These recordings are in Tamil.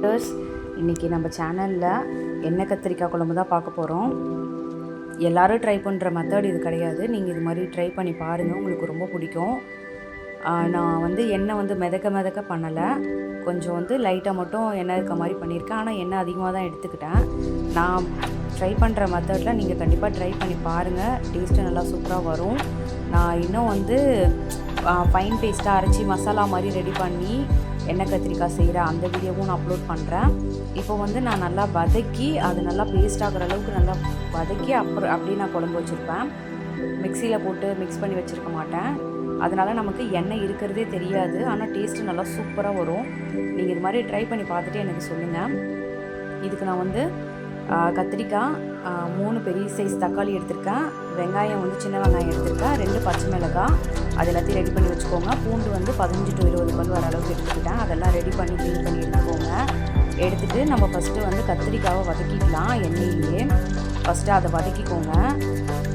வியூவர்ஸ் இன்றைக்கி நம்ம சேனலில் எண்ணெய் கத்திரிக்காய் குழம்பு தான் பார்க்க போகிறோம் எல்லாரும் ட்ரை பண்ணுற மெத்தட் இது கிடையாது. நீங்கள் இது மாதிரி ட்ரை பண்ணி பாருங்கள் உங்களுக்கு ரொம்ப பிடிக்கும். நான் வந்து எண்ணெய் வந்து மிதக்க மிதக்க பண்ணலை. கொஞ்சம் வந்து லைட்டாக மட்டும் எண்ணெய் இருக்க மாதிரி பண்ணியிருக்கேன். ஆனால் எண்ணெய் அதிகமாக தான் எடுத்துக்கிட்டேன். நான் ட்ரை பண்ணுற மெத்தடில் நீங்கள் கண்டிப்பாக ட்ரை பண்ணி பாருங்கள் டேஸ்ட்டு நல்லா சூப்பராக வரும். நான் இன்னும் வந்து ஃபைன் பேஸ்ட்டாக அரைச்சி மசாலா மாதிரி ரெடி பண்ணி எண்ணெய் கத்திரிக்காய் செய்கிற அந்த வீடியோவும் நான் அப்லோட் பண்ணுறேன் இப்போ வந்து நான் நல்லா வதக்கி அது நல்லா பேஸ்ட் ஆகிற அளவுக்கு நல்லா வதக்கி அப்புறம் அப்படியே நான் குழம்பு வச்சுருப்பேன். மிக்சியில் போட்டு மிக்ஸ் பண்ணி வச்சுருக்க மாட்டேன். அதனால் நமக்கு எண்ணெய் இருக்கிறதே தெரியாது. ஆனால் டேஸ்ட்டு நல்லா சூப்பராக வரும். நீங்கள் இது மாதிரி ட்ரை பண்ணி பார்த்துட்டு எனக்கு சொல்லுங்கள் இதுக்கு நான் வந்து கத்திரிக்காய் மூணு பெரிய சைஸ் தக்காளி எடுத்திருக்கேன். வெங்காயம் வந்து சின்ன வெங்காயம் எடுத்துருக்கேன் ரெண்டு பச்சை மிளகாய் அது எல்லாத்தையும் ரெடி பண்ணி வச்சுக்கோங்க. பூண்டு வந்து பதினஞ்சு டு இருபது பல் வர அளவுக்கு எடுத்துக்கிட்டேன். அதெல்லாம் ரெடி பண்ணி க்ளீன் பண்ணி எடுத்துக்கோங்க. எடுத்துகிட்டு நம்ம ஃபஸ்ட்டு வந்து கத்திரிக்காவை வதக்கிக்கலாம் எண்ணெயிலேயே ஃபஸ்ட்டு அதை வதக்கிக்கோங்க.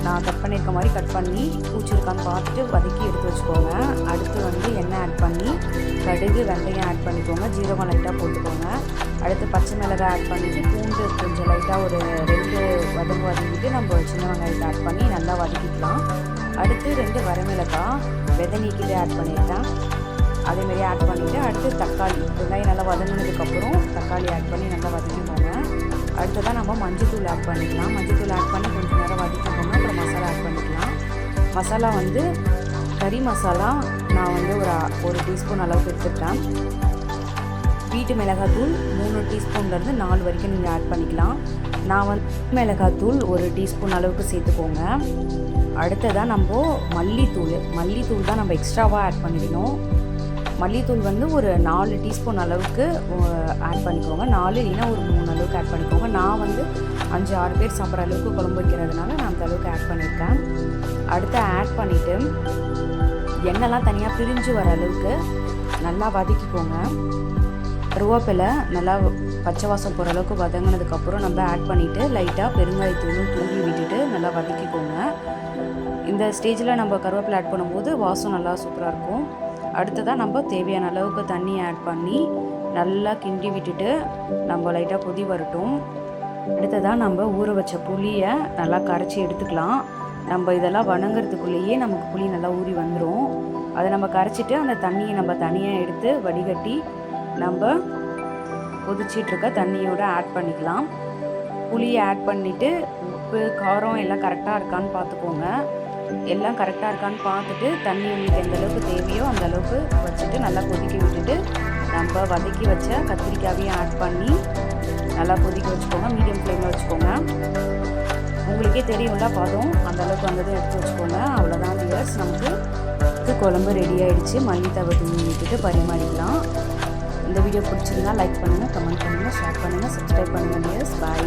நான் கட் பண்ணியிருக்க மாதிரி கட் பண்ணி பூச்சி இருக்கான்னு பார்த்துட்டு வதக்கி எடுத்து வச்சுக்கோங்க. அடுத்து வந்து எண்ணெய் ஆட் பண்ணி கடுகு வெந்தயம் ஆட் பண்ணிக்கோங்க. ஜீரகம் லைட்டாக போட்டுக்கோங்க. அடுத்து பச்சை மிளகாய் ஆட் பண்ணிவிட்டு பூண்டு கொஞ்சம் லைட்டாக ஒரு ரெண்டு வதங்கு வதங்கிட்டு நம்ம சின்ன வெங்காயத்தை ஆட் பண்ணி வரமிளகாய் விதை நீக்கிட்டு ஆட் பண்ணியிருக்கேன் அதேமாரி ஆட் பண்ணிவிட்டு அடுத்து தக்காளி வெங்காயம் நல்லா வதங்கினதுக்கப்புறம் தக்காளி ஆட் பண்ணி நல்லா வதக்கிக்கோங்க. அடுத்ததாக நம்ம மஞ்சத்தூள் ஆட் பண்ணிக்கலாம். மஞ்சத்தூள் ஆட் பண்ணி கொஞ்சம் நேரம் வதக்கிக்கோங்க. அப்புறம் மசாலா ஆட் பண்ணிக்கலாம். மசாலா வந்து கறி மசாலா நான் வந்து ஒரு ஒரு டீஸ்பூன் அளவுக்கு எடுத்துருக்கேன் வீட்டு மிளகாத்தூள் மூணு டீஸ்பூன்லேருந்து நாலு வரைக்கும் நீங்கள் ஆட் பண்ணிக்கலாம். நான் வந்து மிளகாத்தூள் ஒரு டீஸ்பூன் அளவுக்கு சேர்த்துக்கோங்க. அடுத்ததாக நம்ம மல்லித்தூள். மல்லித்தூள் தான் நம்ம எக்ஸ்ட்ராவாக ஆட் பண்ணிக்கணும். மல்லித்தூள் வந்து ஒரு நாலு டீஸ்பூன் அளவுக்கு ஆட் பண்ணிக்கோங்க. நாலு இல்லைன்னா ஒரு மூணு அளவுக்கு ஆட் பண்ணிக்கோங்க. நான் வந்து அஞ்சு ஆறு பேர் சாப்பிட்ற அளவுக்கு குழம்பு வைக்கிறதுனால நான் அந்த அளவுக்கு ஆட் பண்ணியிருக்கேன் அடுத்து ஆட் பண்ணிவிட்டு எண்ணெய்லாம் தனியாக பிரிஞ்சு வர அளவுக்கு நல்லா வதக்கிக்கோங்க. கருவேப்பிலை நல்லா பச்சை வாசம் போகிற அளவுக்கு வதங்கினதுக்கப்புறம் நம்ம ஆட் பண்ணிவிட்டு லைட்டாக பெருங்காயத்தூளும் தூவி விட்டுட்டு நல்லா வதக்கிக்கோங்க. இந்த ஸ்டேஜில் நம்ம கருவேப்பிலை ஆட் பண்ணும்போது வாசம் நல்லா சூப்பராக இருக்கும். அடுத்ததாக நம்ம தேவையான அளவுக்கு தண்ணி ஆட் பண்ணி நல்லா கிண்டி விட்டுட்டு நம்ம லைட்டாக கொதி வரட்டும். அடுத்ததாக நம்ம ஊற வச்ச புளியை நல்லா கரைச்சி எடுத்துக்கலாம். நம்ம இதெல்லாம் வணங்குறதுக்குள்ளேயே நமக்கு புளி நல்லா ஊறி வந்துடும் அதை நம்ம கரைச்சிட்டு அந்த தண்ணியை நம்ம தனியாக எடுத்து வடிகட்டி நம்ம கொதிச்சிட்டு இருக்க தண்ணியோட ஆட் பண்ணிக்கலாம். புளியை ஆட் பண்ணிவிட்டு உப்பு காரம் எல்லாம் கரெக்டாக இருக்கான்னு பார்த்துக்கோங்க எல்லாம் கரெக்டாக இருக்கான்னு பார்த்துட்டு தண்ணி உங்களுக்கு எந்த அளவுக்கு தேவையோ அந்த அளவுக்கு வச்சுட்டு நல்லா கொதிக்க விட்டுட்டு நம்ம வதக்கி வச்ச கத்திரிக்காயையும் ஆட் பண்ணி நல்லா கொதிக்க வச்சுக்கோங்க. மீடியம் ஃப்ளேமில் வச்சுக்கோங்க. உங்களுக்கே தெரியும்ல பதம் அந்த அளவுக்கு எடுத்து வச்சுக்கோங்க. அவ்வளோதான் வியர்ஸ் நமக்கு குழம்பு ரெடி ஆகிடுச்சு மல்லி தவை தூவி விட்டுட்டு பரிமாறிக்கலாம். இந்த வீடியோ பிடிச்சிருந்தா லைக் பண்ணுங்கள் கமெண்ட் பண்ணுங்கள் ஷேர் பண்ணுங்கள் சப்ஸ்கிரைப் பண்ணுங்கள் வியர்ஸ் பாய்